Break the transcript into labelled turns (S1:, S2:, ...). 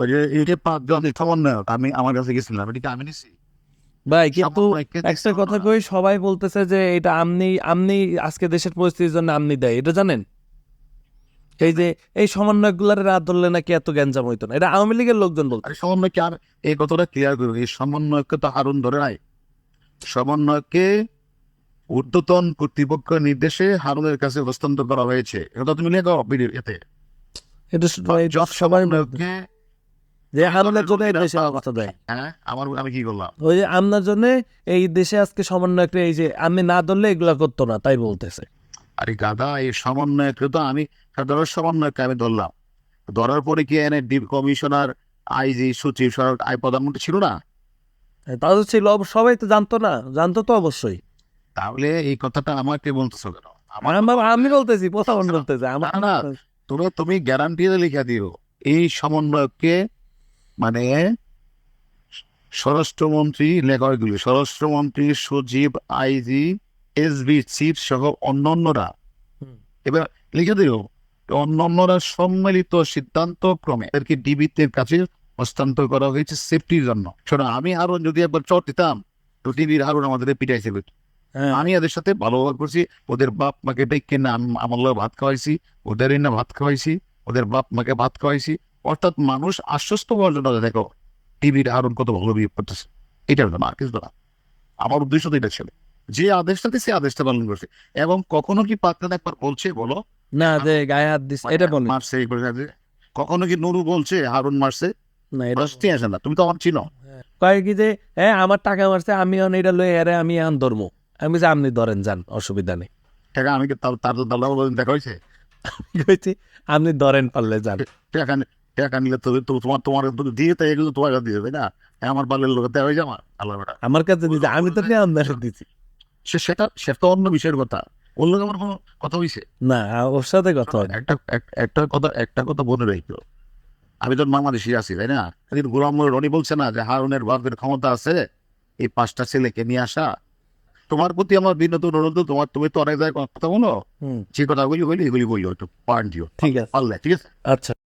S1: ওই যে এই যে পাঁচজন সমন্বয়ক আমি আমার কাছে গেছিলাম এটা আমি নিছি?
S2: ভাই কিন্তু একটা কথা কই সবাই বলতেছে যে এটা আমনি আমনি আজকে দেশের পরিস্থিতির জন্য আমনি দেয়। এটা জানেন? এই যে এই সমন্বয়কগুলার রাত ধরলে নাকি এত গ্যাঞ্জাম হইতো না। এটা আওয়ামী লীগের লোকজন বলতো
S1: সমন্বয়কে আর এই কথাটা ক্লিয়ার করব এই সমন্বয়ককে তো হারুন ধরে নাই। সমন্বয়কে ঊর্ধ্বতন কর্তৃপক্ষ নির্দেশে হারুনের কাছে হস্তান্তর করা হয়েছে। এটা তুমি লিখো এতে।
S2: এটা সবাই যে হারুনের জন্য এই দেশে কথা দেয়।
S1: হ্যাঁ আমার আমি কি করলাম?
S2: ওই যে আপনার জন্য এই দেশে আজকে সমন্বয়করা এই যে আমি না ধরলে এগুলা করতো না তাই বলতেছে।
S1: আরে গাদা এই সমন্বয়কে তো আমি সাধারণ সমন্বয়কে আমি ধরলাম। ধরার পরে কি এনে ডিপ কমিশনার আইজি সচিব সরকার আই প্রধানমন্ত্রী ছিল না?
S2: তাদের ছিল সবাই তো জানতো না জানতো তো অবশ্যই।
S1: তাহলে এই কথাটা আমাকে বলতেছো কেন? আমার
S2: আমার আমি বলতেছি। প্রথম বলতেছে আমার
S1: না। তুমি তুমি গ্যারান্টি লিখে দিও এই সমন্বয়ককে মানে স্বরাষ্ট্রমন্ত্রী লেখকগুলি স্বরাষ্ট্রমন্ত্রী সচিব আইজি এসবি চিফ সহ অন্যান্যরা। এবার লিখে দিও অন্যান্যরা সম্মিলিত সিদ্ধান্ত ক্রমে এদেরকে ডিবিতের কাছে হস্তান্তর করা হয়েছে সেফটির জন্য। শোনো আমি আরও যদি একবার চট দিতাম তো টিভির আরও আমাদের পিটাইছে
S2: হ্যাঁ,
S1: আমি এদের সাথে ভালো ব্যবহার করছি ওদের বাপ মাকে ডেকে না আমি আমার ভাত খাওয়াইছি ওদের না ভাত খাওয়াইছি ওদের বাপ মাকে ভাত খাওয়াইছি অর্থাৎ মানুষ আশ্বস্ত হওয়ার জন্য দেখো টিভির আরন কত ভালো বিয়ে করতেছে। এটা না আর কিছু না আমার উদ্দেশ্য তো এটা ছিল। যে আদেশটাতে সে আদেশটা পালন করছে। এবং কখনো কি পাত্র একবার বলছে বলো?
S2: না যে গায়ে হাত দিস এটা বলে।
S1: মারছে এই করে কখনো কি নুরু বলছে হারুন মারছে?
S2: না এটা
S1: আসে না তুমি তো আমার চিনো।
S2: কয় কি যে হ্যাঁ আমার টাকা মারছে আমি এখন এটা লই আরে আমি এখন ধরবো আমি বলছি, আপনি ধরেন যান অসুবিধা নেই।
S1: টাকা আমি তার তার দাদা দেখা হয়েছে?
S2: আপনি ধরেন পারলে যান।
S1: টাকা টাকা নিলে তো তোমার তোমার দিয়ে তাই এগুলো তোমার কাছে দিয়ে দেবে না? হ্যাঁ, আমার বালের লোক দেওয়া আল্লাহ
S2: আমার কাছে আমি তো আপনার
S1: সে সেটা তো অন্য বিষয়ের কথা। ওর লোক আমার কোনো কথা হয়েছে
S2: না ওর সাথে কথা
S1: একটা একটা কথা একটা কথা মনে রাখো আমি তো বাংলাদেশি আছি তাই না? কিন্তু গোলাম রনি বলছে না যে হারুনের বাপের ক্ষমতা আছে এই পাঁচটা ছেলেকে নিয়ে আসা। তোমার প্রতি আমার বিনোদন অনুরোধ তোমার তুমি তো অনেক জায়গায় কথা বলো।
S2: হুম।
S1: যে কথাগুলি বলি এগুলি বলি একটু পয়েন্ট দিও।
S2: ঠিক আছে।
S1: পারলে ঠিক আছে?
S2: আচ্ছা।